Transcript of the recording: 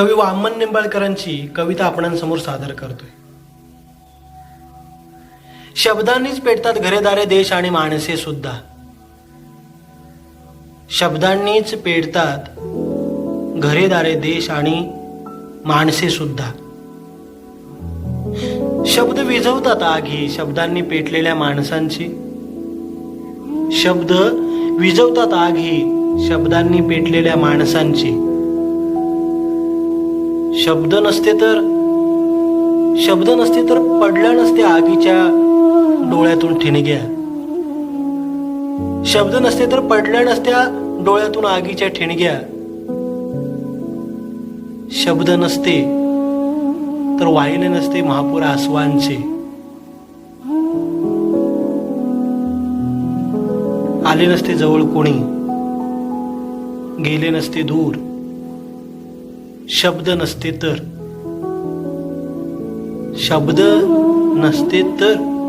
कवी वामन निंबाळकरांची कविता आपणांसमोर सादर करतोय. शब्दांनीच पेटतात घरेदारे देश आणि माणसे सुद्धा. शब्दांनीच पेटतात घरेदारे देश आणि माणसे सुद्धा. शब्द विझवतात आगी शब्दांनी पेटलेल्या माणसांची. शब्द विझवतात आगी शब्दांनी पेटलेल्या माणसांची. शब्द नसते तर शब्द नसते तर पडल्या नसते आगीच्या डोळ्यातून ठिणग्या शब्द नसते तर पडल्या नसत्या डोळ्यातून आगीच्या ठिणग्या. शब्द नसते तर वाहिले नसते महापूर आसवांचे. आले नसते जवळ कोणी. गेले नसते दूर. शब्द नसते तर. शब्द नसते तर.